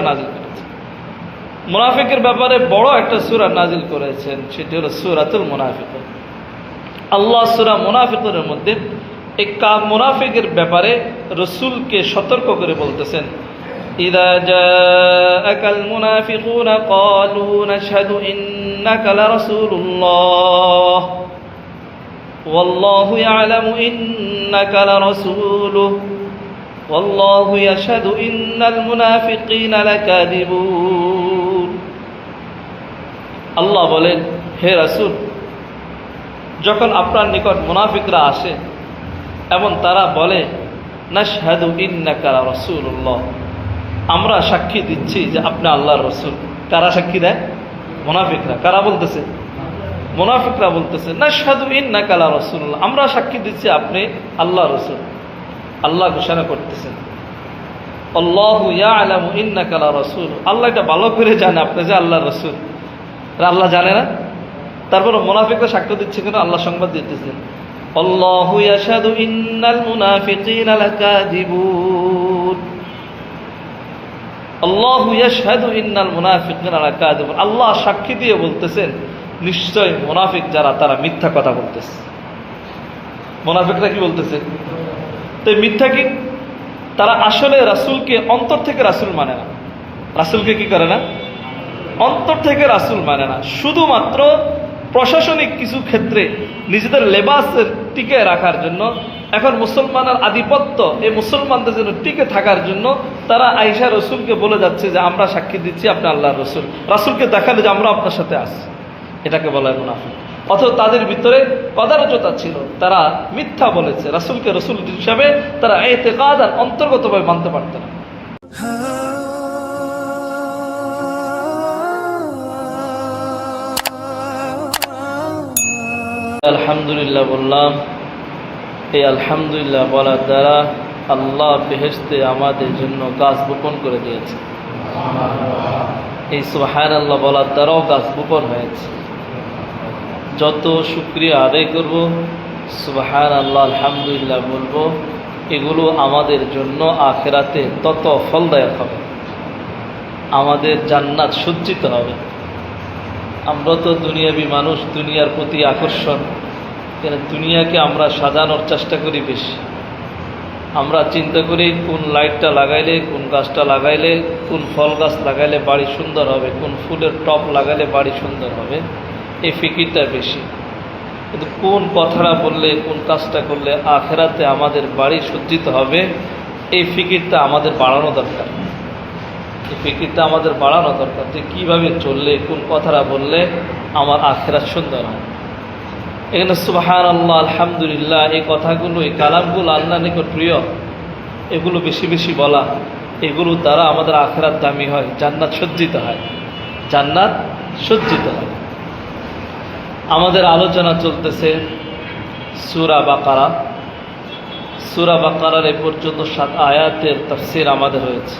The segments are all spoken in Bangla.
নাজিল করেছেন মুনাফিকের ব্যাপারে বড় একটা সুরা নাজিল করেছেন সেটি হলো সুরাতুল মুনাফিক আল্লাহ সুরা মুনাফিকের মধ্যে এই কা মুনাফিকের ব্যাপারে রসুলকে সতর্ক করে বলতেছেন إذا جاءك المنافقون قالوا نشهد إنك لرسول الله والله يعلم إنك لرسوله والله يشهد إن المنافقين لكاذبون আল্লাহ বলেন হে রাসূল যখন আপনার নিকট মুনাফিকরা আসে এবং তারা বলে নাশহাদু ইন্নাকা রাসূলুল্লাহ আমরা সাক্ষী দিচ্ছি যে আপনি আল্লাহর রসুল কারা সাক্ষী দেয় মুনাফিকরা কারা বলতেছে মুনাফিকরা বলতেছে নাশহাদু ইন্নাকা রাসূলুল্লাহ আমরা সাক্ষী দিচ্ছি আপনি আল্লাহ রসুল আল্লাহ ঘোষণা করতেছেন। আল্লাহ ইয়ালামু ইন্নাকা রাসূল আল্লাহ এটা ভালো করে জানে, আপনি যে আল্লাহ রসুল। আল্লাহ জানে না। তারপর মুনাফিকরা সাক্ষ্য দিচ্ছে কেন, আল্লাহ সংবাদ দিতেছেন। আল্লাহ ইন্নাল আল্লাহ ইন্নাল আল্লাহ সাক্ষী দিয়ে বলতেছেন, নিশ্চয় মুনাফিক যারা, তারা মিথ্যা কথা বলতেছে। মুনাফিকরা কি বলতেছে? তো মিথ্যা কি? তারা আসলে রাসূলকে অন্তর থেকে রাসূল মানে না। রাসূলকে কি করে না? অন্তর থেকে রাসূল মানে না। শুধুমাত্র প্রশাসনিক কিছু ক্ষেত্রে নিজেদের লেবাসের টিকে রাখার জন্য, এখন মুসলমানের আধিপত্য এই মুসলমানদের জন্য টিকে থাকার জন্য তারা আইসা রসুলকে বলে যাচ্ছে যে, আমরা সাক্ষী দিচ্ছি আপনি আল্লাহ রসুল। রাসুলকে দেখালে যে আমরা আপনার সাথে আসি এটাকে বলা হয় মুনাফিক। অথচ তাদের ভিতরে কদারজতা ছিল। তারা মিথ্যা বলেছে। রাসুলকে রসুল হিসাবে তারা এতে কাদ আর অন্তর্গতভাবে মানতে পারত না। আলহামদুলিল্লাহ বললাম, এই আলহামদুলিল্লাহ বলার দ্বারা আল্লাহ বেহেস্তে আমাদের জন্য গাছ বপন করে দিয়েছে। এই সুহার আল্লাহ বলার দ্বারাও গাছ বপন হয়েছে। যত শুক্রিয়া আদায় করব সুবাহান আল্লাহ আলহামদুলিল্লাহ বলব, এগুলো আমাদের জন্য আখেরাতে তত ফলদায়ক হবে। আমাদের জান্নাত সজ্জিত হবে। আমরা তো দুনিয়াবি মানুষ, দুনিয়ার প্রতি আকর্ষণ। কেন দুনিয়াকে আমরা সাজানোর চেষ্টা করি বেশি। আমরা চিন্তা করি কোন লাইটটা লাগাইলে, কোন গাছটা লাগাইলে, কোন ফল গাছ লাগাইলে বাড়ি সুন্দর হবে, কোন ফুলের টপ লাগাইলে বাড়ি সুন্দর হবে। এই ফিকিরটা বেশি। কিন্তু কোন কথাটা বললে, কোন কাজটা করলে আখেরাতে আমাদের বাড়ি সজ্জিত হবে, এই ফিকিরটা আমাদের বাড়ানো দরকার। এই ফিকিরটা আমাদের বাড়ানো দরকার যে কীভাবে চললে, কোন কথাটা বললে আমার আখেরা সুন্দর হয়। এখানে সুবাহান আল্লাহ আলহামদুলিল্লাহ, এই কথাগুলো, এই কালামগুলো আল্লাহ নিকট প্রিয়। এগুলো বেশি বেশি বলা এগুলোর দ্বারা আমাদের আখেরাত দামি হয়, জান্নাত সজ্জিত হয়। জান্নাত সজ্জিত হয়। আমাদের আলোচনা চলতেছে সুরা বাকারা। সুরা বাকারার এ পর্যন্ত সাত আয়াতের তফসির আমাদের হয়েছে।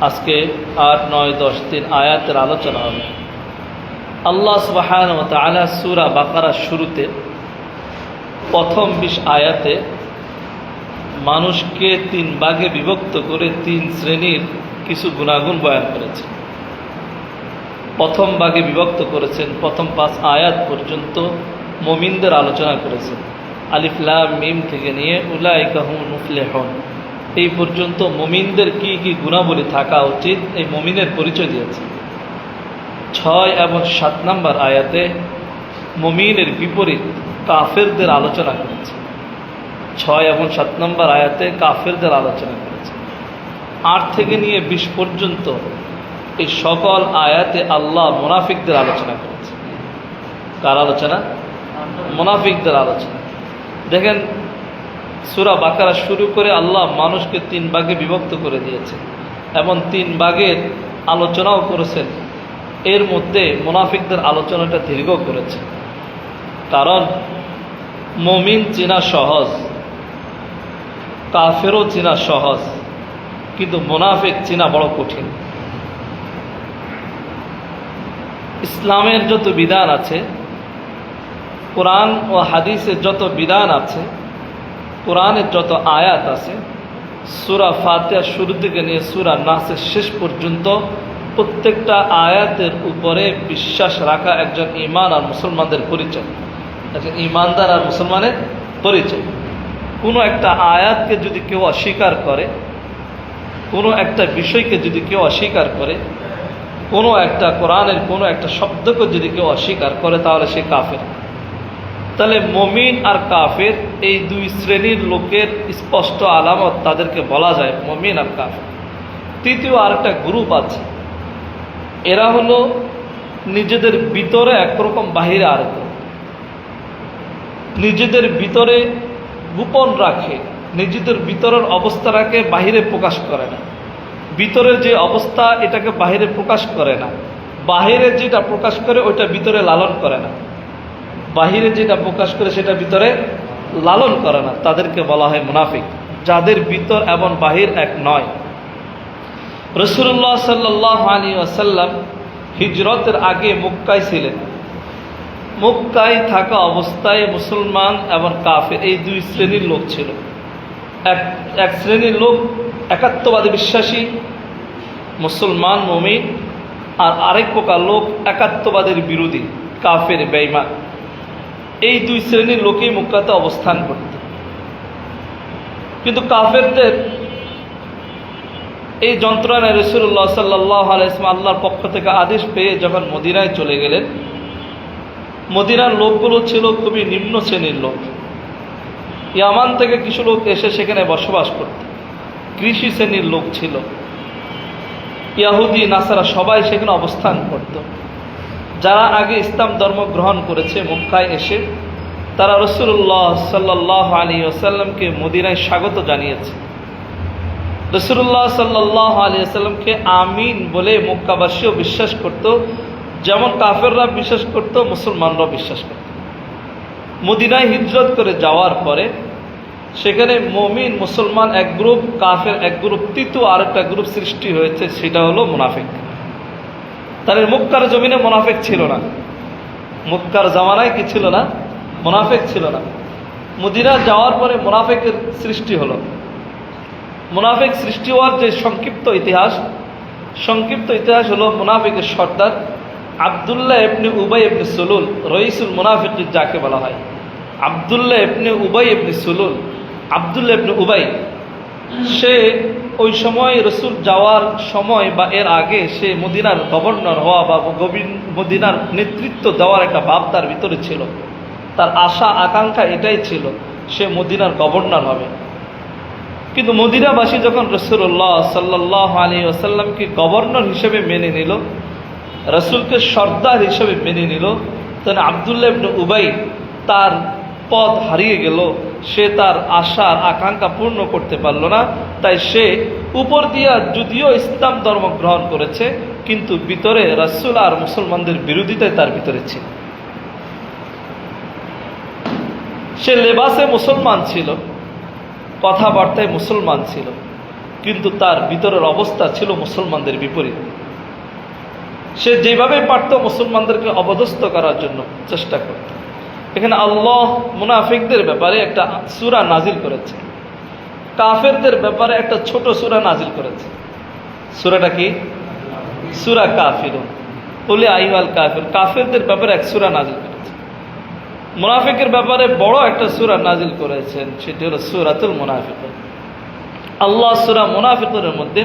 আজকে আট, নয়, দশ দিন আয়াতের আলোচনা হবে। আল্লাহ সুবাহান আলা সুরা বাকারার শুরুতে প্রথম বিশ আয়াতে মানুষকে তিন ভাগে বিভক্ত করে তিন শ্রেণির কিছু গুণাগুণ বয়ান করেছে। প্রথম ভাগে বিভক্ত করেছেন, প্রথম পাঁচ আয়াত পর্যন্ত মমিনদের আলোচনা করেছেন। আলিফলাম মিম থেকে নিয়ে উলাইকাহু নুফলেহন এই পর্যন্ত মমিনদের কি কি গুণাবলী থাকা উচিত, এই মমিনের পরিচয় দিয়েছে। ছয় এবং সাত নম্বর আয়াতে মমিনের বিপরীত কাফেরদের আলোচনা করেছে। ছয় এবং সাত নম্বর আয়াতে কাফেরদের আলোচনা করেছে। আট থেকে নিয়ে বিশ পর্যন্ত এই সকল আয়াতে আল্লাহ মোনাফিকদের আলোচনা করেছে। কার আলোচনা? মোনাফিকদের আলোচনা। দেখেন, সুরা বাকারা শুরু করে আল্লাহ মানুষকে তিন ভাগে বিভক্ত করে দিয়েছে। এবং তিন ভাগের আলোচনাও করেছেন। এর মধ্যে মুনাফিকদের আলোচনাটা দীর্ঘ করেছে। কারণ, মমিন চেনা সহজ, কাফেরও চেনা সহজ, কিন্তু মুনাফিক চেনা বড় কঠিন। ইসলামের যত বিধান আছে, কোরআন ও হাদিসের যত বিধান আছে, কোরআনের যত আয়াত আছে, সুরা ফাতিয়া শুরু থেকে নিয়ে সুরা নাসের শেষ পর্যন্ত প্রত্যেকটা আয়াতের উপরে বিশ্বাস রাখা একজন ইমান আর মুসলমানদের পরিচয়। একজন ইমানদার আর মুসলমানের পরিচয়। কোনো একটা আয়াতকে যদি কেউ অস্বীকার করে, কোনো একটা বিষয়কে যদি কেউ অস্বীকার করে কোনো একটা কোরআনের কোনো একটা শব্দকে যদি কেউ অস্বীকার করে, তাহলে সে কাফের। তাহলে মমিন আর কাফের, এই দুই শ্রেণির লোকের স্পষ্ট আলামত তাদেরকে বলা যায় মমিন আর কাফের। তৃতীয় আরেকটা গ্রুপ আছে। এরা হলো নিজেদের ভিতরে একরকম, বাহিরে আরেক। নিজেদের ভিতরে গোপন রাখে, নিজেদের ভিতরের অবস্থাটাকে বাহিরে প্রকাশ করে না। ভিতরের যে অবস্থা, এটাকে বাহিরে প্রকাশ করে না। বাহিরে যেটা প্রকাশ করে, ওইটা ভিতরে লালন করে না। বাহিরে যেটা প্রকাশ করে, সেটা ভিতরে লালন করে না। তাদেরকে বলা হয় মুনাফিক, যাদের ভিতর এবং বাহির এক নয়। রসুল্লাহ সাল্লাহ আলী আসাল্লাম হিজরতের আগে মুক্কায় ছিলেন। মুক্কায় থাকা অবস্থায় মুসলমান এবং কাফের, এই দুই শ্রেণির লোক ছিল। এক এক শ্রেণির লোক, একাত্মবাদী বিশ্বাসী, মুসলমান, মমিন, আর আরেক প্রকার লোক একাত্মবাদের বিরোধী, কাফের বেইমান এই দুই শ্রেণির লোকেই মুক্কাতে অবস্থান করত। কিন্তু কাফেরদের এই যন্ত্রণায় রসুল্লাহ সাল্লাহ আলাইসম আল্লাহর পক্ষ থেকে আদেশ পেয়ে যখন মদিনায় চলে গেলেন, মদিনার লোকগুলো ছিল খুবই নিম্ন শ্রেণির লোক। ইয়ামান থেকে কিছু লোক এসে সেখানে বসবাস করত। কৃষি শ্রেণির লোক ছিল। ইয়াহুদি, নাসারা সবাই সেখানে অবস্থান করত। যারা আগে ইসলাম ধর্ম গ্রহণ করেছে মক্কায় এসে, তারা রসুল্লাহ সাল্লাহ আলী আসাল্লামকে মদিনায় স্বাগত জানিয়েছে। রসুল্লাহ সাল্লাহ আলী আসাল্লামকে আমিন বলে মক্কাবাসীও বিশ্বাস করত, যেমন কাফেররা বিশ্বাস করত, মুসলমানরাও বিশ্বাস করত। মদিনায় হিজরত করে যাওয়ার পরে সেখানে মমিন, মুসলমান, এক গ্রুপ, কাফের, এক গ্রুপ তৃতীয় আরেকটা গ্রুপ সৃষ্টি হয়েছে, সেটা হলো মুনাফিক। তাহলে মুক্কার জমিনে মোনাফেক ছিল না। মুক্কার জামানায় কি ছিল না? মোনাফেক ছিল না। মদিনা যাওয়ার পরে মোনাফেকের সৃষ্টি হলো। মুনাফিক সৃষ্টি হওয়ার যে সংক্ষিপ্ত ইতিহাস সংক্ষিপ্ত ইতিহাস হলো মুনাফিকের সর্দার আবদুল্লাহ এপনি উবাই এপনি সুলুল, রইসুল মুনাফিক যাকে বলা হয়। আবদুল্লাহ এপনি উবাই এপনি সুলুল, আবদুল্লাহ এপনি উবাই, সে ওই সময় রসুল যাওয়ার সময় বা এর আগে সে মদিনার গভর্নর হওয়া বা মদিনার নেতৃত্ব দেওয়ার একটা ভাব তার ভিতরে ছিল। তার আশা, আকাঙ্ক্ষা এটাই ছিল, সে মদিনার গভর্নর হবে। কিন্তু মদিনাবাসী যখন রসুল্লাহ সাল্লাহ আলী আসাল্লামকে গভর্নর হিসেবে মেনে নিল রসুলকে সর্দার হিসেবে মেনে নিল। তখন আবদুল্লাহ ইবনে উবাই তার পদ হারিয়ে গেল। সে তার আশার আকাঙ্ক্ষা পূর্ণ করতে পারল না। তাই সে উপর দিয়া যদিও ইসলাম ধর্ম গ্রহণ করেছে, কিন্তু ভিতরে রসুল আর মুসলমানদের বিরোধিতায় তার ভিতরে ছিল। সে লেবাসে মুসলমান ছিল, কথাবার্তায় মুসলমান ছিল, কিন্তু তার ভিতরের অবস্থা ছিল মুসলমানদের বিপরীত। সে যেভাবে পারত মুসলমানদেরকে অবদস্থ করার জন্য চেষ্টা করত। এখানে আল্লাহ মুনাফিকদের ব্যাপারে একটা সুরা নাজিল করেছে। কাফেরদের ব্যাপারে একটা ছোট সুরা নাজিল করেছে। সুরাটা কি? সুরা কাফির বলে আইওয়াল কাফির। কাফেরদের ব্যাপারে এক সুরা নাজিল করেছে। মুনাফিকের ব্যাপারে বড় একটা সুরা নাজিল করেছেন, সেটি হলো সুরাতুল মুনাফিক আল্লাহ সুরা মুনাফিকের মধ্যে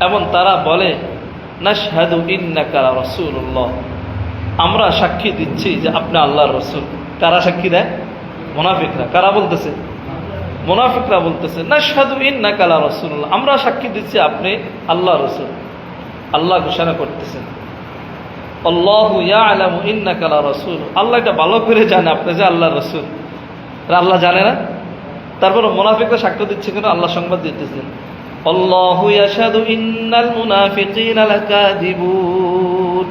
এবং তারা বলে না শাহাদু ইন্নাকারা রসুল্লাহ আমরা সাক্ষী দিচ্ছি যে আপনি আল্লাহর রসুল। কারা সাক্ষী দেয়? মোনাফিকরা। কারা বলতেছে? মোনাফিকরা বলতেছে না শাহাদু ইন্নাকালা রসুল্লাহ আমরা সাক্ষী দিচ্ছি আপনি আল্লাহ রসুল। আল্লাহ ঘোষণা করতেছেন। আল্লাহ ইয়া আলামু ইন্নাকালা রসুল। আল্লাহ এটা ভালো করে জানে আপনি যে আল্লাহ রসুল। আল্লাহ জানে না। তারপরে মোনাফিকরা সাক্ষ্য দিচ্ছে কেন? আল্লাহ সংবাদ দিতেছেন। আল্লাহু ইয়াশহাদু ইন্নাল মুনাফিকিনা লাকাযিবুন।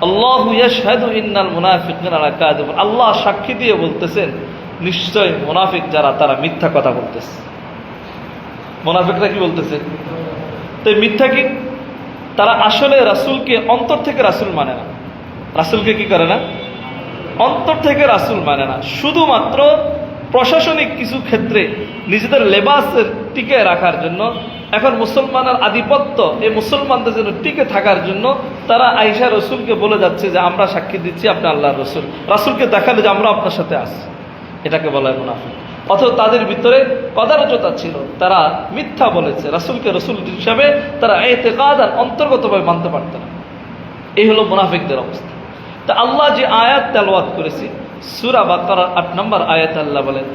আল্লাহু ইয়াশহাদু ইন্নাল মুনাফিকিনা লাকাযিবুন। আল্লাহ সাক্ষী দিয়ে বলতেছেন, নিশ্চয় মুনাফিক যারা, তারা মিথ্যা কথা বলতেছে। মুনাফিকরা কি বলতেছে? তো মিথ্যা কি? তারা আসলে রাসূলকে অন্তর থেকে রাসূল মানে না। রাসূলকে কি করে না? অন্তর থেকে রাসূল মানে না। শুধুমাত্র প্রশাসনিক কিছু ক্ষেত্রে নিজেদের লেবাসের টিকে রাখার জন্য, এখন মুসলমানের আধিপত্য এই মুসলমানদের জন্য টিকে থাকার জন্য তারা আইসা রসুলকে বলে যাচ্ছে যে, আমরা সাক্ষী দিচ্ছি আপনি আল্লাহ রসুল। রাসুলকে দেখালে যে আমরা আপনার সাথে আসি এটাকে বলা হয় মুনাফিক। অথবা তাদের ভিতরে কদারচতা ছিল। তারা মিথ্যা বলেছে। রাসুলকে রসুল হিসাবে তারা এতে কাদার অন্তর্গতভাবে মানতে পারত না। এই হলো মুনাফিকদের অবস্থা। তা আল্লাহ যে আয়াত তেলওয়াত করেছি সুরা বাকার আট নম্বর আয়াত আল্লাহ বলেন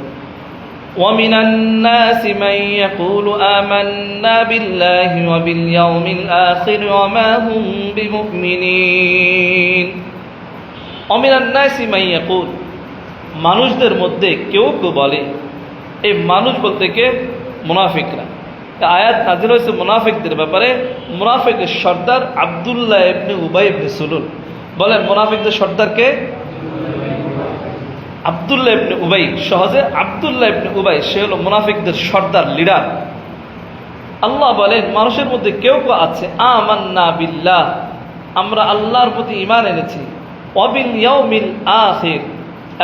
ومن الناس من يقول آمنا بالله وباليوم الآخر وما هم بمؤمنين ومن الناس من يقول মানুষদের মধ্যে কেউ কেউ বলে এই মানুষ বলতে কে মুনাফিকরা এই আয়াত নাজির হয়েছে মুনাফিকদের ব্যাপারে মুনাফিকের সর্দার আবদুল্লাহ ইবনে উবাই ইবনে সুলুল বলেন মুনাফিকদের সর্দারকে আবদুল্লাহ ইবনে উবাই সহজে আবদুল্লাহ ইবনে উবাই, সে হলো মুনাফিকদের সর্দার, লিডার। আল্লাহ বলেন, মানুষের মধ্যে কেউ কেউ আছে, আমান্না বিল্লাহ, আমরা আল্লাহর প্রতি ইমান এনেছি অবিল ইয়াউমিল আখির,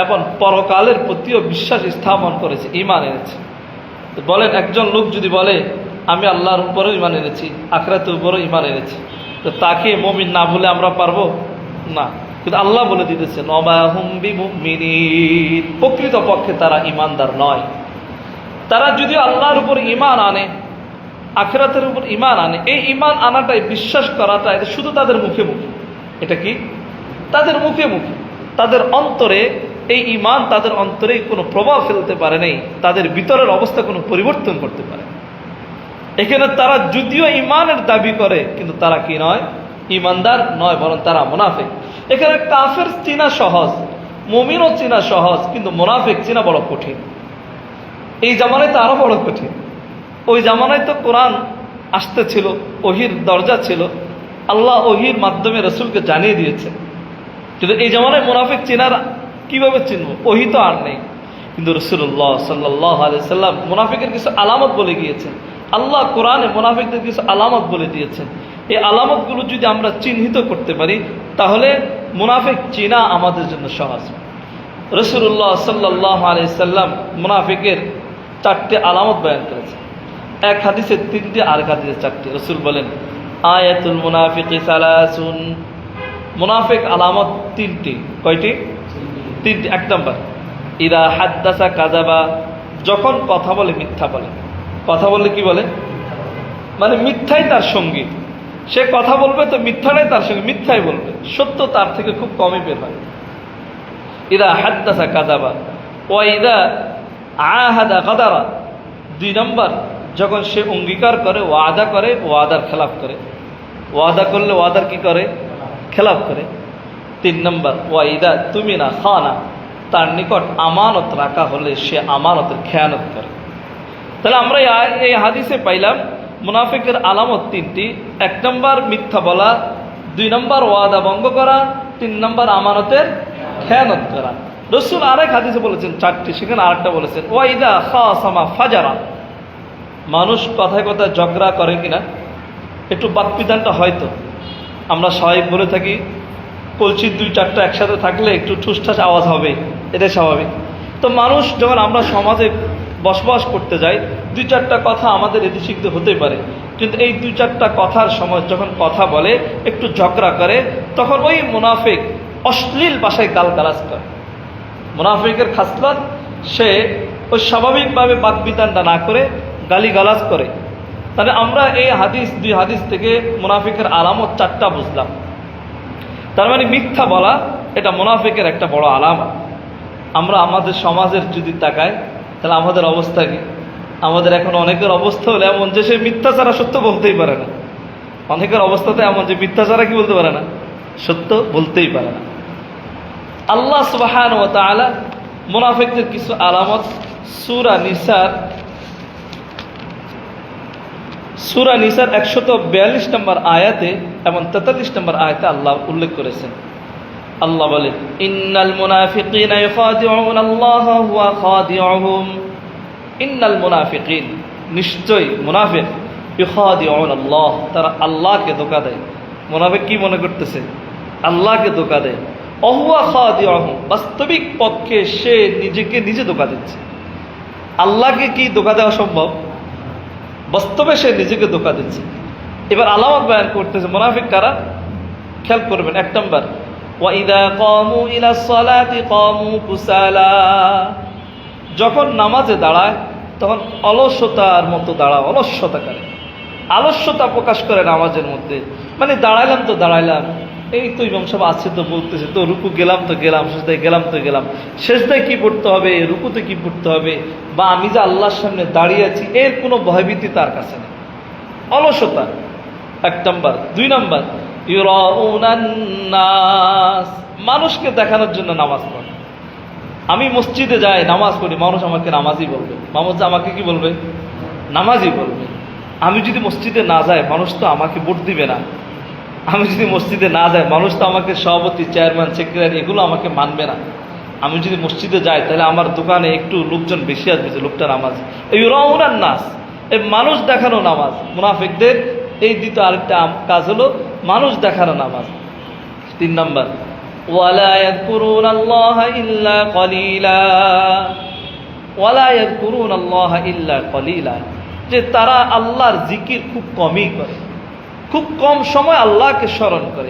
এবং পরকালের প্রতিও বিশ্বাস স্থাপন করেছে ইমান এনেছে। বলেন, একজন লোক যদি বলে, আমি আল্লাহর উপরও ইমান এনেছি, আখরাতের উপরও ইমান এনেছি, তো তাকে মমিন না বলে আমরা পারব? না। কিন্তু আল্লাহ বলে দিতেছে প্রকৃত পক্ষে তারা ইমানদার নয়। তারা যদি আল্লাহর উপর ইমান আনে, আখেরাতের উপর ইমান আনে, এই ইমান আনাটাই বিশ্বাস করাটা এটা শুধু তাদের মুখে মুখে। এটা কি? তাদের মুখে মুখে। তাদের অন্তরে এই ইমান তাদের অন্তরে কোনো প্রভাব ফেলতে পারে নাই। তাদের ভিতরের অবস্থা কোনো পরিবর্তন করতে পারে। এখানে তারা যদিও ইমানের দাবি করে, কিন্তু তারা কি নয়? ইমানদার নয়, বরং তারা মোনাফেক। এখানে কাফের চিনা সহজ, মমিনও চিনা সহজ, কিন্তু মোনাফেক চিনা বড় কঠিন। এই জামানায় তো আরও বড় কঠিন। ওই জামানায় তো কোরআন আসতে ছিল ওহির দরজা ছিল। আল্লাহ ওহির মাধ্যমে রসুলকে জানিয়ে দিয়েছে। কিন্তু এই জামানায় মোনাফেক চেনার কীভাবে চিনব? ওহি তো আর নেই। কিন্তু রসুল্লাহ সাল্লাহ সাল্লাম মোনাফিকের কিছু আলামত বলে গিয়েছেন। আল্লাহ কোরআনে মোনাফিকদের কিছু আলামত বলে দিয়েছেন। এই আলামতগুলো যদি আমরা চিহ্নিত করতে পারি, তাহলে মুনাফিক চেনা আমাদের জন্য সহজ। রসুল্লাহ সাল্লাহ সাল্লাম মুনাফিকের চারটে আলামত বয়ান করেছে এক হাদিসে তিনটি, আর হাদিসে চারটে। রসুল বলেন, আয়াতুল মুনাফিক মুনাফিক আলামত তিনটি। কয়টি? তিনটি। এক নম্বর ইরা হাদ্দাসা কাজাবা যখন কথা বলে, মিথ্যা বলে। কথা বললে কি বলে? মানে মিথ্যাই তার সঙ্গী। সে কথা বলবে তো মিথ্যাটাই তার সঙ্গে, মিথ্যাই বলবে। সত্য তার থেকে খুব কমই বের হয়। ইদা হাদ্দাসা কাজাবা ও ইদা আহাদা কাদারা। দুই নম্বর, যখন সে অঙ্গীকার করে, ওয়াদা করে, ওয়াদার খেলাফ করে। ওয়াদা করলে ওয়াদার কি করে? খেলাফ করে। তিন নম্বর ওয়াইদা তুমি না খানা, তার নিকট আমানত রাখা হলে সে আমানতের খেয়ানত করে। তাহলে আমরা এই হাদিসে পাইলাম, মুনাফিকের আলামত তিনটি। এক নম্বর মিথ্যা বলা, দুই নম্বর ওয়াদা ভঙ্গ করা, তিন নম্বর আমানতের খেয়ানত করা। রসুল আরেক হাদিসে বলেছেন, চারটি, সেখানে আরেকটা বলেছেন ওয়াইদা খাসামা ফাজারা। মানুষ কথায় কথায় ঝগড়া করে কিনা, একটু বাকবিধানটা হয়তো। আমরা সবাই বলে থাকি কলসির দুই, চারটা একসাথে থাকলে একটু ঠুসঠাস আওয়াজ হবে, এটাই স্বাভাবিক। তো মানুষ যখন আমরা সমাজে বসবাস করতে যাই, দুই চারটা কথা আমাদের এদিক হতে পারে। কিন্তু এই দুই চারটা কথার সময় যখন কথা বলে, একটু ঝগড়া করে, তখন ওই মুনাফিক অশ্লীল ভাষায় গালগালাজ করে। মুনাফিকের খাসলাত, সে ওই স্বাভাবিকভাবে বাকবিধানটা না করে গালিগালাজ করে। তাহলে আমরা এই হাদিস, দুই হাদিস থেকে মুনাফিকের আলামত চারটা বুঝলাম। তার মানে মিথ্যা বলা এটা মুনাফিকের একটা বড় আলামত। আমরা আমাদের সমাজের যদি তাকাই তাহলে আমাদের অবস্থা কি? আমাদের এখন অনেকের অবস্থা হলো এমন যে সে মিথ্যা ছাড়া সত্য বলতেই পারে না। অনেকের অবস্থাতে এমন যে মিথ্যা ছাড়া কি বলতে পারে না? সত্য বলতেই পারে না। আল্লাহ সুবাহান ও তালা মোনাফেকদের কিছু আলামত, সুরা নিসার সুরা নিসার একশত বিয়াল্লিশ নম্বর আয়াতে এবং তেতাল্লিশ নম্বর আয়াতে আল্লাহ উল্লেখ করেছেন। আল্লাহ বলেন, ইন্নাল মুনাফিকিনা ইউখাদিউন আল্লাহ হুয়া খাদিউহুম। ইন্নাল মুনাফিকিন, নিশ্চয়ই মুনাফিক, ইউখাদিউন আল্লাহ, তারা আল্লাহকে ধোকা দেয়। মুনাফিক কি মনে করতেছে? আল্লাহকে ধোকা দেয়। অহুয়া খাদিউহুম, বাস্তবিক পক্ষে সে নিজেকে নিজে ধোকা দিচ্ছে। আল্লাহকে কি ধোকা দেওয়া সম্ভব? বাস্তবে সে নিজেকে ধোকা দিচ্ছে। এবার আলামত বয়ান করতেছে, মুনাফিক কারা? খেয়াল করবেন, এক নম্বর ওয়াইদা কমু ইলা সলাতি কমু কুসালা যখন নামাজে দাঁড়ায়, তখন অলসতার মতো দাঁড়ায় অলস্যতা করে। আলস্যতা প্রকাশ করে নামাজের মধ্যে। মানে দাঁড়াইলাম তো দাঁড়াইলাম। এই তো ইমাম সাহেব আছে তো বলতেছে, তো রুকু গেলাম তো গেলাম শেষদায় গেলাম তো গেলাম। শেষদায় কি পড়তে হবে? রুকুতে কি পড়তে হবে? বা আমি যে আল্লাহর সামনে দাঁড়িয়ে আছি, এর কোনো ভয়ভীতি তার কাছে নেই। অলসতা, এক নম্বর। দুই নম্বর নাস। মানুষকে দেখানোর জন্য নামাজ পড়ে। আমি মসজিদে যাই, নামাজ পড়ি, মানুষ আমাকে নামাজই বলবে। মানুষ আমাকে কি বলবে? নামাজই বলবে। আমি যদি মসজিদে না যাই, মানুষ তো আমাকে ভোট দিবে না। আমি যদি মসজিদে না যাই, মানুষ তো আমাকে সভাপতি, চেয়ারম্যান, সেক্রেটারি, এগুলো আমাকে মানবে না। আমি যদি মসজিদে যাই, তাহলে আমার দোকানে একটু লোকজন বেশি আসবে যে, লোকটা নামাজ। এই রওনার নাস। এই মানুষ দেখানো নামাজ। মুনাফিকদের এই দ্বিতীয় আরেকটা কাজ হলো মানুষ দেখার নামাজ। তিন নম্বর। যে তারা আল্লাহর জিকির খুব কমই করে। খুব কম সময় আল্লাহকে স্মরণ করে।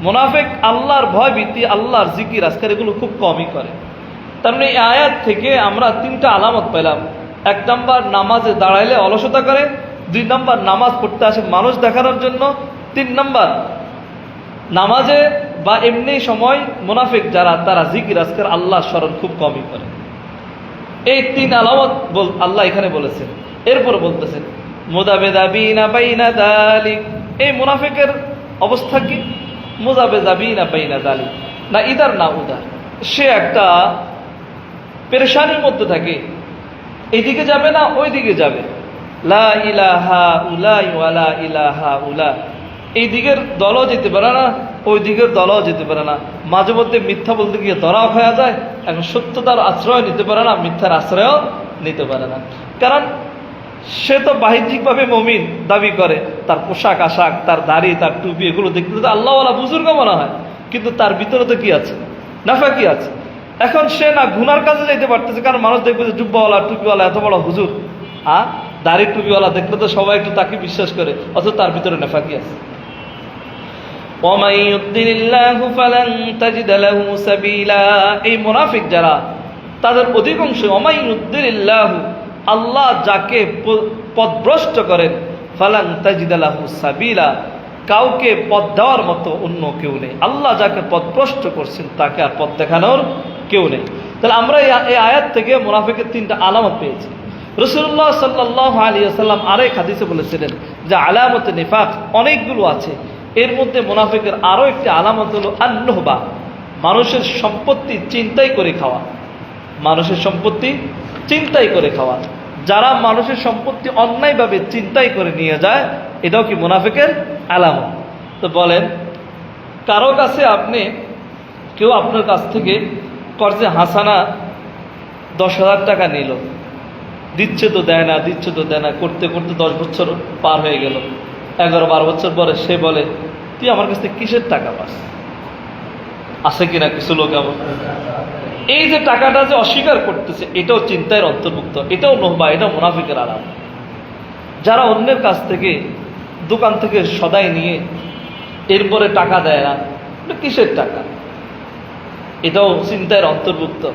মোনাফেক আল্লাহর ভয় ভীতি আল্লাহর জিকির আজকাল এগুলো খুব কমই করে। তার মানে এই আয়াত থেকে আমরা তিনটা আলামত পেলাম। এক নাম্বার, নামাজে দাঁড়াইলে অলসতা করে। দুই নাম্বার, নামাজ পড়তে আসে মানুষ দেখানোর জন্য। তিন নাম্বার, নামাজে বা এমনি সময় মুনাফিক যারা, তারা জিকির আজকের আল্লাহ স্মরণ খুব কমই করে। এই তিন আলামত বল আল্লাহ এখানে বলেছেন। এরপর বলতেছেন, মোদাবেদাবিনা বাইনা দালিক। এই মুনাফিকের অবস্থা কি? মোদাবেদাবিনা বাইনা দালিক। না ইদার, না উদার। সে একটা পেরেশানির মধ্যে থাকে। এইদিকে যাবে না ওই দিকে যাবে। লা ইলাহা উলা ইলাহা উলা। এই দিকের দলও যেতে পারে না, ওই দিকের দলও যেতে পারে না। মাঝে মধ্যে মিথ্যা বলতে গিয়ে ধরাও হয়ে যায়, এখন সত্যতার আশ্রয় নিতে পারে না, মিথ্যার আশ্রয়ও নিতে পারে না। কারণ সে তো বাহ্যিকভাবে মমিন দাবি করে, তার পোশাক, আশাক, তার দাড়ি, তার টুপি, এগুলো দেখতে তো আল্লাহওয়ালা বুজুর্গ মনে হয়। কিন্তু তার ভিতরে তো কি আছে? নাফা কি আছে? এখন সে না গুনার কাজে যাইতে পারতেছে, কারণ মানুষ দেখবে যে জুব্বাওয়ালা, টুপিওয়ালা এত বড় হুজুর। হ্যাঁ দাড়ি টুপিওয়ালা দেখলে তো সবাই একটু তাকে বিশ্বাস করে, অথচ তার ভিতরে নেফা কি আছে? ومن يضلل الله فلن تجد له سبيلا এই মুনাফিক যারা তাদের অধিকাংশ ওমাই উদ্দিল্লাহ আল্লাহ যাকে প- পথভ্রষ্ট করেন ফালাং তাজিদালাহু সাবিলা কাউকে পথ দেওয়ার মতো অন্য কেউ নেই আল্লাহ যাকে পথভ্রষ্ট করছেন তাকে আর পথ দেখানোর কেউ নেই তাহলে আমরা এই এই আয়াত থেকে মুনাফিকের তিনটা আলামত পেয়েছি রসুল্লাহ সাল্লাহ আলী আসাল্লাম আরেক হাদিসে বলেছিলেন যে আলামত নিফাক অনেকগুলো আছে এর মধ্যে মুনাফিকের আরও একটি আলামত হলো আন্নহবা, মানুষের সম্পত্তি চিন্তাই করে খাওয়া। মানুষের সম্পত্তি চিন্তাই করে খাওয়া। যারা মানুষের সম্পত্তি অন্যায়ভাবে চিন্তাই করে নিয়ে যায়, এটাও কি মুনাফিকের আলামত? তো বলেন, কারও কাছে আপনি, কেউ আপনার কাছ থেকে কর্জে হাসানা দশ হাজার টাকা নিল, দিচ্ছে তো দেয় না, দিচ্ছে তো দেয় না, করতে করতে দশ বছর পার হয়ে গেল। এগারো বারো বছর পরে সে বলে, তুই আমার কাছ থেকে কিসের টাকা পাস? আছে কিনা কিছু লোক এমন? এই যে টাকাটা যে অস্বীকার করতেছে, এটাও চিন্তার অন্তর্ভুক্ত, এটাও নহবা, এটাও মুনাফিকের আরাম যারা অন্যের কাছ থেকে দোকান থেকে সদাই নিয়ে এরপরে টাকা দেয় না কিসের টাকা? এটাও চিন্তার অন্তর্ভুক্ত।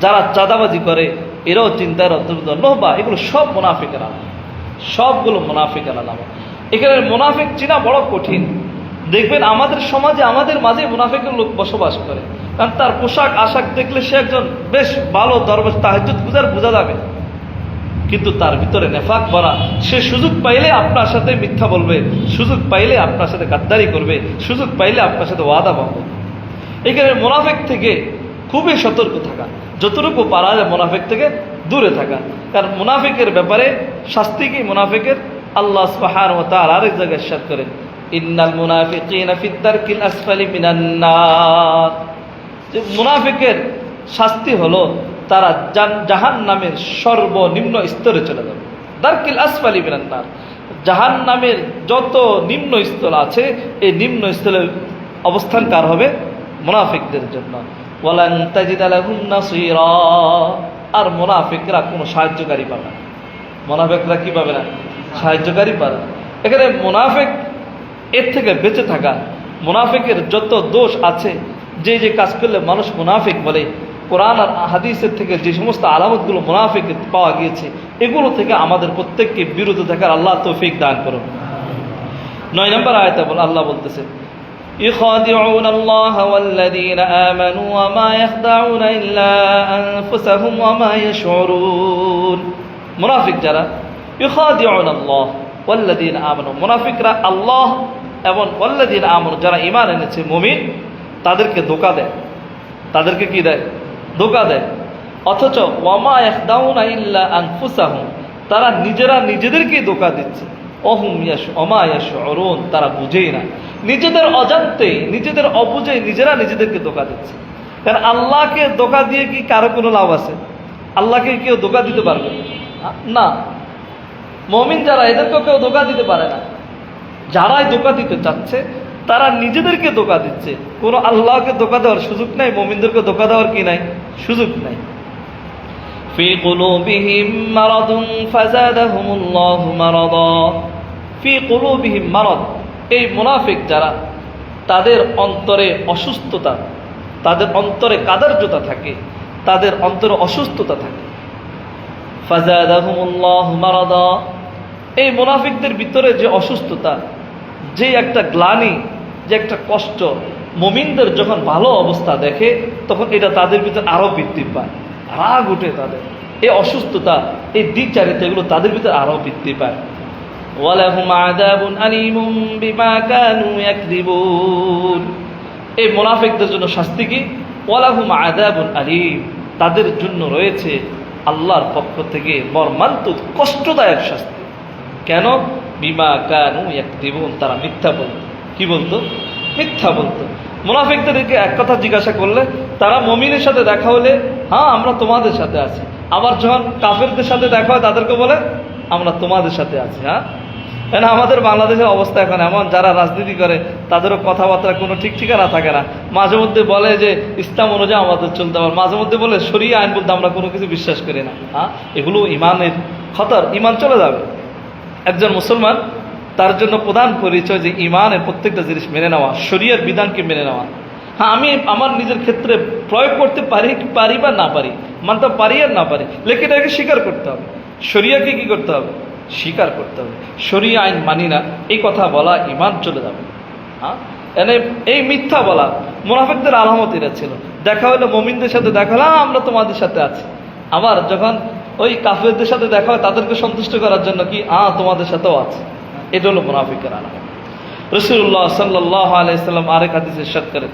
যারা চাঁদাবাজি করে, এরাও চিন্তার অন্তর্ভুক্ত। নহবা, এগুলো সব মুনাফিকের আলাম সবগুলো মুনাফিকের আলাম এখানে মুনাফিক চিনা বড় কঠিন। দেখবেন আমাদের সমাজে আমাদের মাঝে মুনাফিকের লোক বসবাস করে। কারণ তার পোশাক, আশাক দেখলে সে একজন বেশ ভালো দরবেশ তাহাজুদ বুঝার বোঝা যাবে। কিন্তু তার ভিতরে নেফাক ভরা, সে সুযোগ পাইলে আপনার সাথে মিথ্যা বলবে, সুযোগ পাইলে আপনার সাথে গাদ্দারি করবে, সুযোগ পাইলে আপনার সাথে ওয়াদা ভাঙবে এখানে মোনাফেক থেকে খুবই সতর্ক থাকা, যতটুকু পারা যায় মুনাফিক থেকে দূরে থাকা। কারণ মুনাফিকের ব্যাপারে শাস্তি কি মুনাফিকের? আল্লাহ সুবহান ও তার আরেক জায়গায় সাত করে ইন্নাল মুনাফিকিনা ফিদ দারকিল আসফালি মিনান নার। যে মুনাফিকের শাস্তি হলো তারা জাহান নামের সর্বনিম্ন স্তরে চলে যাবে। দারকিল আসফালি মিনান নার। জাহান নামের যত নিম্ন স্তর আছে, এই নিম্ন স্তরের অবস্থান কার হবে? মুনাফিকদের জন্য। ওয়ালান তাজিদ লাহুম নাসীরা। আর মুনাফিকরা কোনো সাহায্যকারী পাবে না। মুনাফিকরা কি পাবে না? সাহায্যকারী পাবে না। এখানে মুনাফিক এর থেকে বেঁচে থাকা মুনাফিকের যত দোষ আছে যে যে কাজ করলে মানুষ মুনাফিক বলে কোরআন আর হাদিসের থেকে যে সমস্ত আলামতগুলো মুনাফিক পাওয়া গিয়েছে এগুলো থেকে আমাদের প্রত্যেককে বিরত থাকার আল্লাহ তৌফিক দান করুন নয় নম্বর আয়তা বল আল্লাহ বলতেছে يخادعون الله والذين آمنوا وما يخدعون إلا أنفسهم وما يشعرون মুনাফিক যারা ওয়াল্লাযীন আমানু। মুনাফিকরা আল্লাহ এবং ওয়াল্লাযীন আমানু, যারা ঈমান এনেছে, মুমিন, তাদেরকে ধোকা দেয়। তাদেরকে কি দেয়? ধোকা দেয়। অথচ ওয়ামা ইয়াখদাউনা ইল্লা আনফুসাহুম, তারা নিজেরা নিজেদেরকেই ধোকা দিচ্ছে। অহুম ইয়াশ অমা ইয়াশউরুন, তারা বুঝেই না। নিজেদের অজান্তে নিজেদের অবুঝে নিজেরা নিজেদেরকে ধোকা দিচ্ছে। কারণ আল্লাহকে ধোকা দিয়ে কি কারও কোনো লাভ আছে? আল্লাহকে কেউ ধোকা দিতে পারবে? না। মমিন যারা এদেরকেও কেউ ধোকা দিতে পারে না যারাই ধোকা দিতে চাচ্ছে তারা নিজেদেরকে ধোকা দিচ্ছে কোনো আল্লাহকে ধোকা দেওয়ার সুযোগ নাই মমিনদেরকে ধোকা দেওয়ার কি নাই সুযোগ নাই في قلوبهم مرض فزادهم الله مرضا في قلوبهم مرض এই মুনাফিক যারা তাদের অন্তরে অসুস্থতা তাদের অন্তরে কাদার্যতা থাকে তাদের অন্তরে অসুস্থতা থাকে ফাজাদাহুমুল্লাহ মারাদা এই মোনাফিকদের ভিতরে যে অসুস্থতা, যে একটা গ্লানি, যে একটা কষ্ট, মুমিনদের যখন ভালো অবস্থা দেখে, তখন এটা তাদের ভিতরে আরও বৃদ্ধি পায়, রাগ উঠে তাদের। এই অসুস্থতা, এই দ্বিচারিতা এগুলো তাদের ভিতরে আরও বৃদ্ধি পায়। এই মুনাফিকদের জন্য শাস্তি কি? আলীম। তাদের জন্য রয়েছে আল্লাহর পক্ষ থেকে মর্মান্তুক কষ্টদায়ক শাস্তি। কেন? বিমা কানু ইয়াকযিবুন তারা মিথ্যা বলতো। কি বলতো? মিথ্যা বলতো। মুনাফিকদেরকে এক কথা জিজ্ঞাসা করলে, তারা মমিনের সাথে দেখা হলে হ্যাঁ আমরা তোমাদের সাথে আছি। আবার যখন কাফেরদের সাথে দেখা হয়, তাদেরকে বলে, আমরা তোমাদের সাথে আছি। হ্যাঁ? কেন আমাদের বাংলাদেশের অবস্থা এখন এমন? যারা রাজনীতি করে, তাদেরও কথাবার্তা কোনো ঠিক ঠিকানা থাকে না। মাঝে মধ্যে বলে যে, ইসলাম অনুযায়ী আমাদের চলতে হবে। মাঝে মধ্যে বলে সরিয়ে আইন বলতে আমরা কোনো কিছু বিশ্বাস করি না। হ্যাঁ? এগুলো ইমানের খতর। ইমান চলে যাবে। একজন মুসলমান তার জন্য প্রধান পরিচয় যে ইমানের প্রত্যেকটা জিনিস মেনে নেওয়া শরীয়র বিধানকে মেনে নেওয়া। হ্যাঁ আমি আমার নিজের ক্ষেত্রে প্রয়োগ করতে পারি পারি বা না পারি মানতে পারি আর না পারি লেকিন এটাকে স্বীকার করতে হবে। শরিয়াকে কি করতে হবে? স্বীকার করতে হবে। শরিয়া আইন মানি না এই কথা বলা ইমান চলে যাবে। হ্যাঁ এনে এই মিথ্যা বলা মোনাফেকদের আলামত এটা ছিল। দেখা হলো মমিনদের সাথে দেখা হলো "হ্যাঁ, আমরা তোমাদের সাথে আছি। আবার যখন ওই কাফেরদের সাথে দেখা হয় তাদেরকে সন্তুষ্ট করার জন্য কি আ তোমাদের সাথেও আছে এটা হলো মুনাফিকের আলামত রসুল্লাহ সাল্লাহ আলাইসাল্লাম আরেক হাদিসে সাত করেন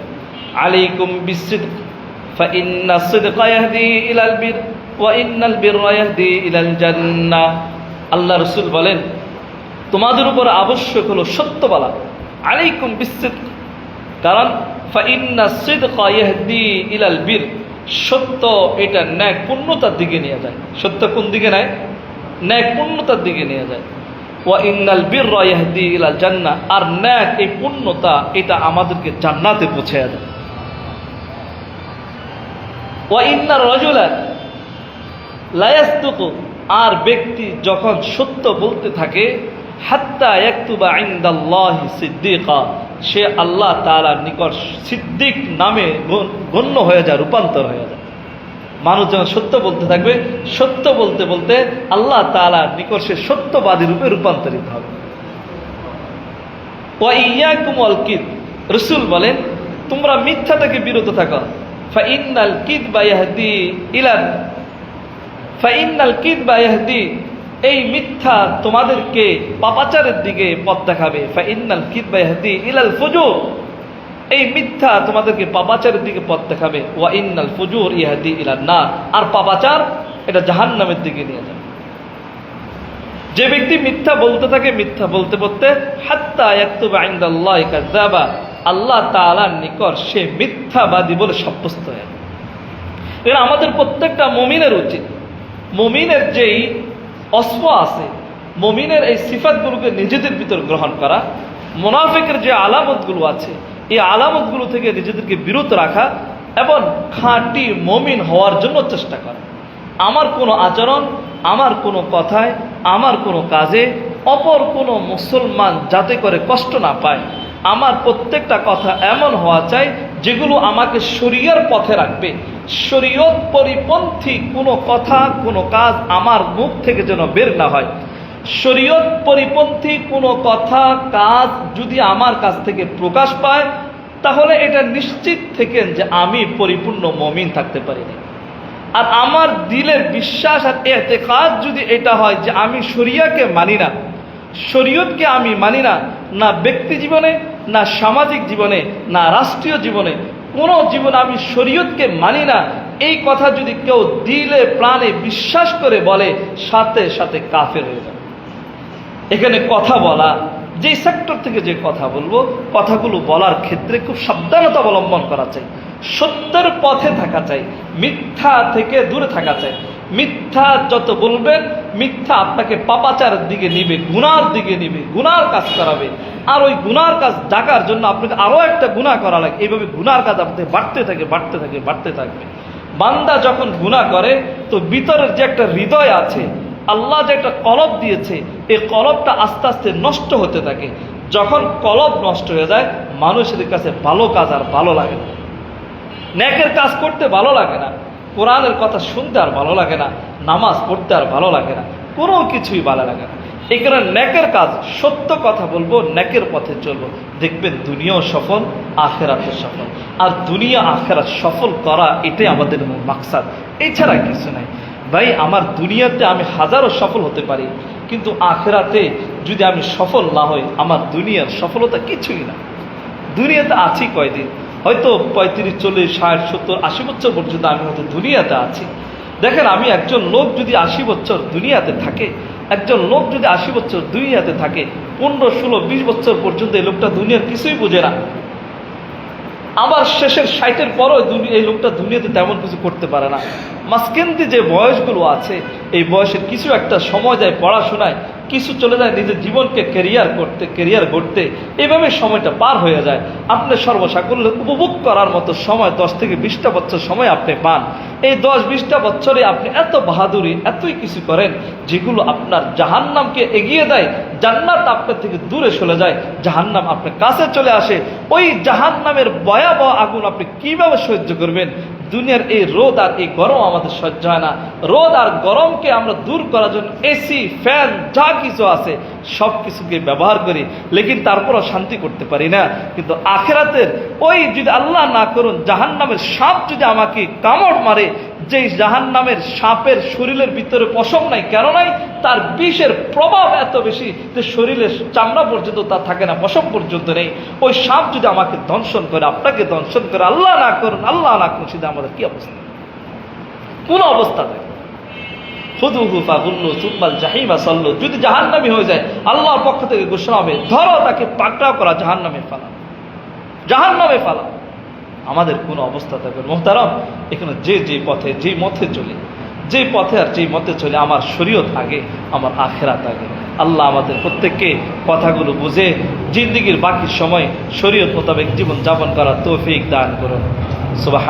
আলাইকুম বিসিদ্ক فإن الصدق يهدي إلى البر وإن البر يهدي إلى الجنة আল্লাহ রসুল বলেন তোমাদের উপর আবশ্যক হলো সত্য বলা আলাইকুম বিসিদ্ক কারণ ফাইন্না সিদকা ইহদি ইলাল বীর সত্য এটা ন্যায় পূর্ণতার দিকে নিয়ে যায়। সত্য কোন দিকে নেয়? ন্যায় পূর্ণতার দিকে নিয়ে যায়। ওয়া ইন্নাল বীর ইহদি ইলাল জান্না, আর ন্যায় এই পূর্ণতা এটা আমাদেরকে জান্নাতে পৌঁছে দেয়। ওয়া ইন্নার রজুলা লায়াস্তুকু আর ব্যক্তি যখন সত্য বলতে থাকে হাত্তা একতুবা সিদ্দিকা। সে আল্লাহ তাআলার নিকট সিদ্দিক নামে গণ্য হয়ে যায়, রূপান্তর হয়ে যায়। মানুষ যখন সত্য বলতে থাকবে, সত্য বলতে বলতে আল্লাহ তাআলার নিকট সে সত্যবাদী রূপে রূপান্তরিত হবে। কিদ রসুল বলেন, তোমরা মিথ্যা থেকে বিরত থাকো। ফাইন্নাল কিদ বা ইলান ফাইন্নাল কিদ বা এই মিথ্যা তোমাদেরকে পাপাচারের দিকে পথ দেখাবে। ইলাল ফুজুর। এই মিথ্যা তোমাদেরকে পাপাচারের দিকে পথ দেখাবে। ওয়া ইন্নাল ফুজুর ইহাদি ইলাল না আর পাপাচার এটা জাহান্নামের দিকে নিয়ে যাবে। যে ব্যক্তি মিথ্যা বলতে থাকে, মিথ্যা বলতে বলতে, হাত্তা আল্লাহ তাআলার নিকট সে মিথ্যাবাদী বলে সাব্যস্ত হয় এরা আমাদের প্রত্যেকটা মমিনের উচিত। মমিনের যেই অস্প আছে। মমিনের এই সিফাতগুলোকে নিজেদের ভিতর গ্রহণ করা, মোনাফিকের যে আলামতগুলো আছে, এই আলামতগুলো থেকে নিজেদেরকে বিরত রাখা এবং খাঁটি মমিন হওয়ার জন্য চেষ্টা করা। আমার কোনো আচরণ, আমার কোনো কথায়, আমার কোনো কাজে, অপর কোনো মুসলমান যাতে করে কষ্ট না পায়। আমার প্রত্যেকটা কথা এমন হওয়া চাই যেগুলো আমাকে শরীয়র পথে রাখবে। শরীয়ত পরিপন্থী কোনো কথা, কোনো কাজ আমার মুখ থেকে যেন বের না হয়। শরীয়ত পরিপন্থী কোনো কথা, কাজ যদি আমার কাছ থেকে প্রকাশ পায়, তাহলে এটা নিশ্চিত থেকেন যে আমি পরিপূর্ণ মমিন থাকতে পারিনি। আর আমার দিলের বিশ্বাস আর এতে কাজ যদি এটা হয় যে আমি শরিয়াকে মানি না, শরীয়তকে আমি মানি না না ব্যক্তি জীবনে, না সামাজিক জীবনে, না রাষ্ট্রীয় জীবনে কোনো জীবন আমি শরীয়তকে মানি না। এই কথা যদি কেউ দিলে, প্রাণে বিশ্বাস করে বলে, সাথে সাথে কাফের হয়ে যাবে। এখানে কথা বলা, যে সেক্টর থেকে যে কথা বলব, কথাগুলো বলার ক্ষেত্রে খুব সাবধানতা অবলম্বন করা চাই। সত্যের পথে থাকা চাই, মিথ্যা থেকে দূরে থাকা চাই। মিথ্যা যত বলবেন মিথ্যা আপনাকে পাপাচার দিকে নিবে, গুনার দিকে নিবে, গুনার কাজ করাবে। আর ওই গুনার কাজ ডাকার জন্য আপনাকে আরও একটা গুণা করা লাগে। এইভাবে গুনার কাজ আপনাকে বাড়তে থাকে বাড়তে থাকে, বাড়তে থাকবে বান্দা যখন গুণা করে, তো ভিতরের যে একটা হৃদয় আছে, আল্লাহ যে একটা কলব দিয়েছে, এই কলবটা আস্তে আস্তে নষ্ট হতে থাকে। যখন কলব নষ্ট হয়ে যায়, মানুষের কাছে ভালো কাজ আর ভালো লাগে না। ন্যাকের কাজ করতে ভালো লাগে না। কোরআনের কথা শুনতে আর ভালো লাগে না। নামাজ পড়তে আর ভালো লাগে না। কোনো কিছুই ভালো লাগে না। এখানে ন্যাকের কাজ, সত্য কথা বলব, ন্যাকের পথে চলবো। দেখবেন দুনিয়াও সফল আখেরাতে সফল। আর দুনিয়া, আখেরাত সফল করা, এটাই আমাদের মূল মাকসাদ। এছাড়া কিছু নাই। ভাই, আমার দুনিয়াতে আমি হাজারো সফল হতে পারি, কিন্তু আখেরাতে যদি আমি সফল না হই, আমার দুনিয়ার সফলতা কিছুই না। দুনিয়াতে আছি কয়দিন? হয়তো পঁয়ত্রিশ, চল্লিশ, ষাট, সত্তর, আশি বছর পর্যন্ত আমি হয়তো দুনিয়াতে আছি। দেখেন, আমি একজন লোক যদি আশি বছর দুনিয়াতে থাকে একজন লোক যদি আশি বছর দুই হাতে থাকে, পনেরো, ষোলো, বিশ বছর পর্যন্ত এই লোকটা দুনিয়ার কিছুই বোঝে না। আবার শেষের ষাটের পরও এই লোকটা দুনিয়াতে তেমন কিছু করতে পারে না। মাঝখানদি যে বয়সগুলো আছে এই বয়সের কিছু একটা সময় যায় পড়াশোনায়, কিছু চলে যায় নিজের জীবনকে কেরিয়ার করতে কেরিয়ার গড়তে। এভাবে সময়টা পার হয়ে যায়। আপনি সর্বসাকল্যে উপভোগ করার মতো সময়, দশ থেকে বিশটা বছর সময় আপনি পান। এই দশ বিশটা বছরে আপনি এত বাহাদুরি, এতই কিছু করেন, যেগুলো আপনার জাহান্নামকে এগিয়ে দেয়, জান্নাত আপনার থেকে দূরে চলে যায়, জাহান্নাম আপনার কাছে চলে আসে। ওই জাহান্নামের ভয়াবহ আগুন আপনি কীভাবে সহ্য করবেন? দুনিয়ার এই রোদ আর এই গরম আমাদের সহ্য হয় না। রোদ আর গরমকে আমরা দূর করার জন্য এসি ফ্যান যা কিছু আছে সব কিছুকে ব্যবহার করি, লেকিন তারপরও শান্তি করতে পারি না। কিন্তু আখেরাতের ওই যদি আল্লাহ না করুন, জাহান্নামের সাপ যদি আমাকে কামড় মারে যে জাহান্নামের সাপের শরীরের ভিতরে পশম নাই, কেন নাই? তার বিষের প্রভাব এত বেশি যে শরীরের চামড়া পর্যন্ত তার থাকে না, পশম পর্যন্ত নেই। ওই সাপ যদি আমাকে দংশন করে, আপনাকে দংশন করে, আল্লাহ না করুন, আল্লাহ না করুন, সেটা আমাদের কি অবস্থা? কোন অবস্থা হুদুহু ফাগুল্লু সুব্বাল জাহিমা সল্লু। যদি জাহান্নামি হয়ে যায়, আল্লাহর পক্ষ থেকে ঘোষণা হবে, ধরো তাকে পাকড়াও করা জাহান্নামে ফালা। জাহান্নামে ফালা। আমাদের কোনো অবস্থা থাকবে মোহতারম, এখানে যে যে পথে, যে মতে চলে, যে পথে আর যে মতে চলে, আমার শরীয়ত থাকে আমার আখেরাত আগে। আল্লাহ আমাদের প্রত্যেককে কথাগুলো বুঝে, জিন্দিগির বাকি সময় শরীয়ত মোতাবেক জীবন যাপন করার তৌফিক দান করুন। সুবাহ